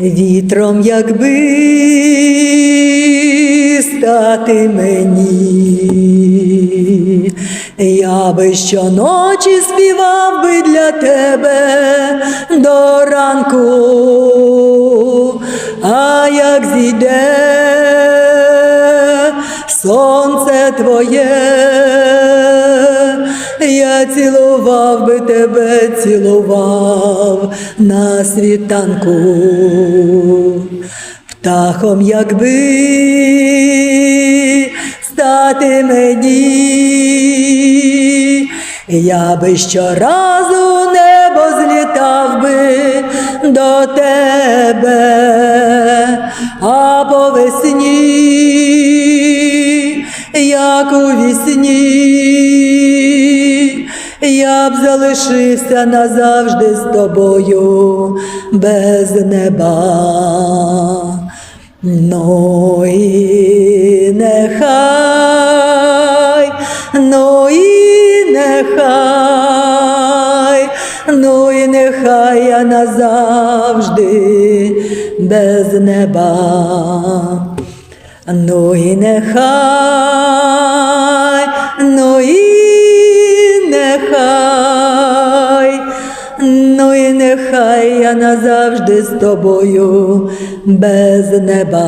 Вітром, якби стати мені, я би щоночі співав би для тебе до ранку, а як зійде сонце твоє, я цілував би тебе, цілував на світанку, птахом, якби стати мені, я би щоразу небо злітав би до тебе, а по весні, як у вісні, я б залишився назавжди з тобою без неба. Ну і нехай, ну і нехай, ну і нехай я назавжди без неба. Ну і нехай, нехай я назавжди з тобою без неба.